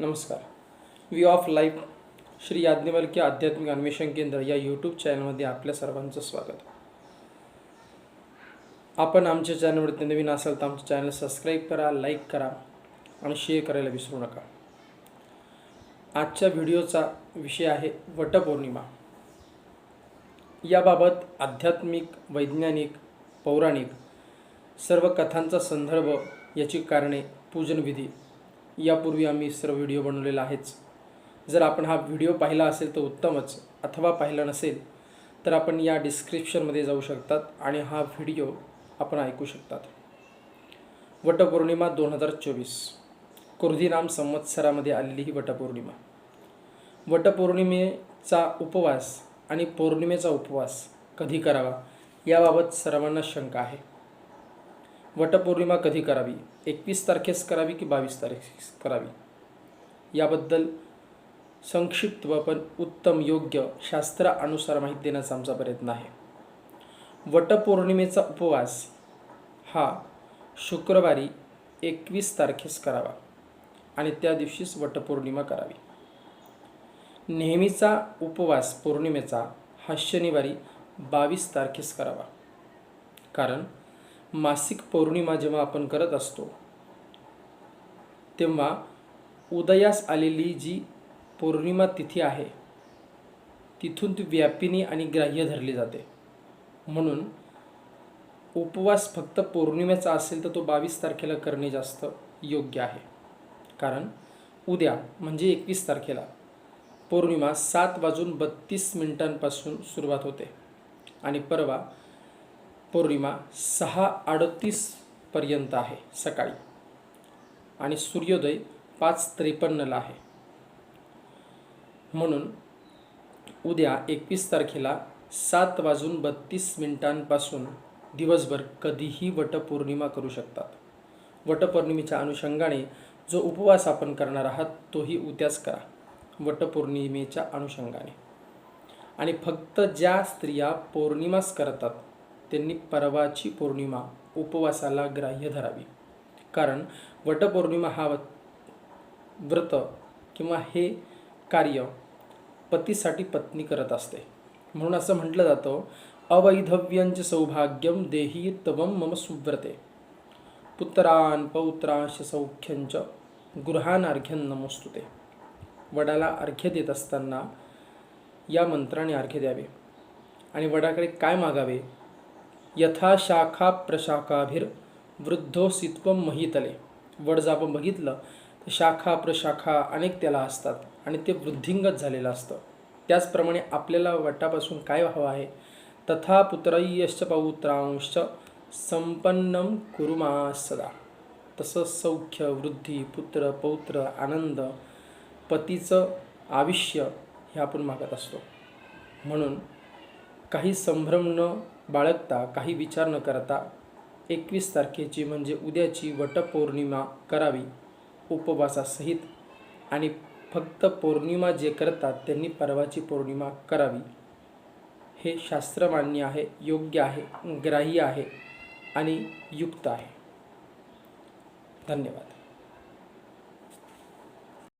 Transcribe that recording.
नमस्कार. We of life Shri Yajnavalkya आध्यात्मिक अन्वेषण केंद्र या यूट्यूब चॅनलमध्ये आपल्या सर्वांचं स्वागत. आपण आमच्या चॅनलवरती नवीन असाल तर आमचं चॅनल सबस्क्राईब करा लाईक करा आणि शेअर करायला विसरू नका. आजच्या व्हिडिओचा विषय आहे वटपौर्णिमा. याबाबत आध्यात्मिक वैज्ञानिक पौराणिक सर्व कथांचा संदर्भ याची कारणे पूजनविधी यापूर्वी आम्ही सर्व व्हिडिओ बनवलेला आहेच जर आपण हा व्हिडिओ पाहिला असेल तर उत्तमच अथवा पाहिला नसेल तर आपण या डिस्क्रिप्शनमध्ये जाऊ शकतात आणि हा व्हिडिओ आपण ऐकू शकतात. वटपौर्णिमा दोन हजार चोवीस. कुर्दीनाम संवत्सरामध्ये आलेली ही वटपौर्णिमा. वटपौर्णिमेचा उपवास आणि पौर्णिमेचा उपवास कधी करावा याबाबत सर्वांना शंका आहे. वटपौर्णिमा कधी करावी? एकवीस तारखेस करावी की बावीस तारखेस करावी? याबद्दल संक्षिप्त व पण उत्तम योग्य शास्त्रानुसार माहिती देण्याचा आमचा प्रयत्न आहे. वटपौर्णिमेचा उपवास हा शुक्रवारी एकवीस तारखेस करावा आणि त्या दिवशीच वटपौर्णिमा करावी. नेहमीचा उपवास पौर्णिमेचा हा शनिवारी बावीस तारखेस करावा. कारण मासिक पौर्णिमा जेव्हा आपण करत असतो तेव्हा उदयास आलेली जी पौर्णिमा तिथी आहे तिथून ती व्यापिनी आणि ग्राह्य धरली जाते. म्हणून उपवास फक्त पौर्णिमेचा असेल तर तो बावीस तारखेला करणे जास्त योग्य आहे. कारण उद्या म्हणजे एकवीस तारखेला पौर्णिमा सात वाजून बत्तीस मिनिटांपासून सुरुवात होते आणि परवा पौर्णिमा सहा अडतीसपर्यंत आहे सकाळी. आणि सूर्योदय पाच त्रेपन्नला आहे. म्हणून उद्या एकवीस तारखेला सात वाजून बत्तीस मिनिटांपासून दिवसभर कधीही वटपौर्णिमा करू शकतात. वटपौर्णिमेच्या अनुषंगाने जो उपवास आपण करणार आहात तोही उद्याच करा. वटपौर्णिमेच्या अनुषंगाने. आणि फक्त ज्या स्त्रिया पौर्णिमास करतात त्यांनी परवाची पौर्णिमा उपवासाला ग्राह्य धरावी. कारण वटपौर्णिमा हा व्रत किंवा हे कार्य पतीसाठी पत्नी करत असते. म्हणून असं म्हटलं जातं अवैधव्यंच सौभाग्यम देही तवम मम सुव्रते. पुत्रान पौत्रांश सौख्यंच गृहानार्घ्यन नमोस्तुते. वडाला अर्घ्य देत असताना या मंत्राने अर्घ्य द्यावे. आणि वडाकडे काय मागावे? यथा शाखा प्रशाखाभिर वृद्धोसित्वम महितले। वड जर आपण बघितलं तर शाखा प्रशाखा अनेक त्याला असतात आणि ते वृद्धिंगत झालेलं असतं. त्याचप्रमाणे आपल्याला वटापासून काय हवं आहे? तथा पुत्रयश्च पौत्रांश संपन्न कुरुमा सदा। तसं सौख्य वृद्धी पुत्र पौत्र आनंद पतीचं आयुष्य हे आपण मागत असतो. म्हणून काही संभ्रम न बाळगता काही विचार न करता एकवीस तारखेची म्हणजे उद्याची वटपौर्णिमा करावी. उपवासासहित आणि फक्त पौर्णिमा जे करतात त्यांनी परवाची पौर्णिमा करावी. हे शास्त्रमान्य आहे योग्य आहे ग्राह्य आहे आणि युक्त आहे. धन्यवाद.